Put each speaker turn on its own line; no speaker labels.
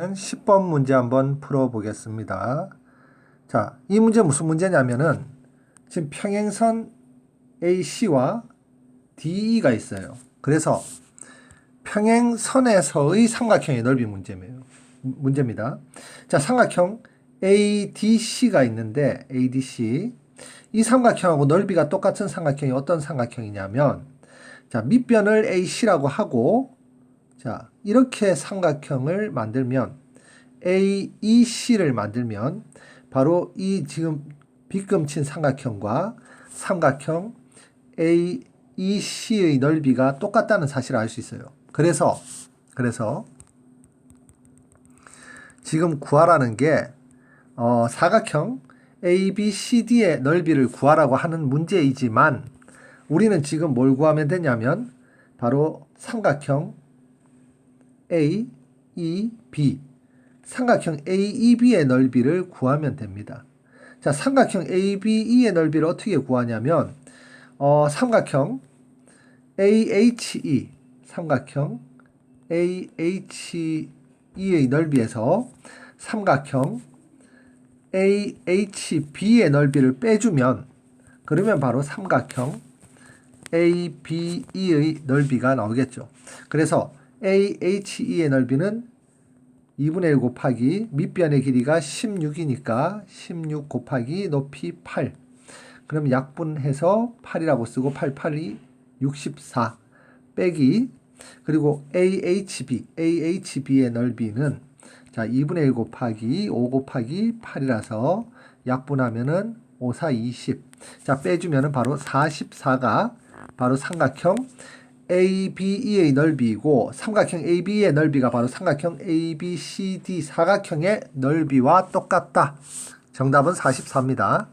10번 문제 한번 풀어보겠습니다. 자, 이 문제 무슨 문제냐면은 지금 평행선 AC와 DE가 있어요. 그래서 평행선에서의 삼각형의 넓이 문제예요. 문제입니다. 자, 삼각형 ADC가 있는데 ADC 이 삼각형하고 넓이가 똑같은 삼각형이 어떤 삼각형이냐면 자, 밑변을 AC라고 하고 자, 이렇게 삼각형을 만들면 AEC를 만들면 바로 이 지금 빗금친 삼각형과 삼각형 AEC의 넓이가 똑같다는 사실을 알 수 있어요. 그래서 그래서 지금 구하라는 게 어, 사각형 ABCD의 넓이를 구하라고 하는 문제이지만 우리는 지금 뭘 구하면 되냐면 바로 삼각형 A, E, B 삼각형 AEB의 넓이를 구하면 됩니다. 자, 삼각형 ABE의 넓이를 어떻게 구하냐면 어, 삼각형 AHE 삼각형 AHE의 넓이에서 삼각형 AHB의 넓이를 빼주면 그러면 바로 삼각형 ABE의 넓이가 나오겠죠. 그래서 AHE의 넓이는 2분의 1 곱하기 밑변의 길이가 16이니까 16 곱하기 높이 8. 그럼 약분해서 8이라고 쓰고 8, 8이 64 빼기 그리고 AHB, AHB의 넓이는 자 2분의 1 곱하기 5 곱하기 8이라서 약분하면은 5, 4, 20. 자 빼주면은 바로 44가 바로 삼각형 ABE의 넓이고 삼각형 AB의 넓이가 바로 삼각형 ABCD 사각형의 넓이와 똑같다. 정답은 44입니다.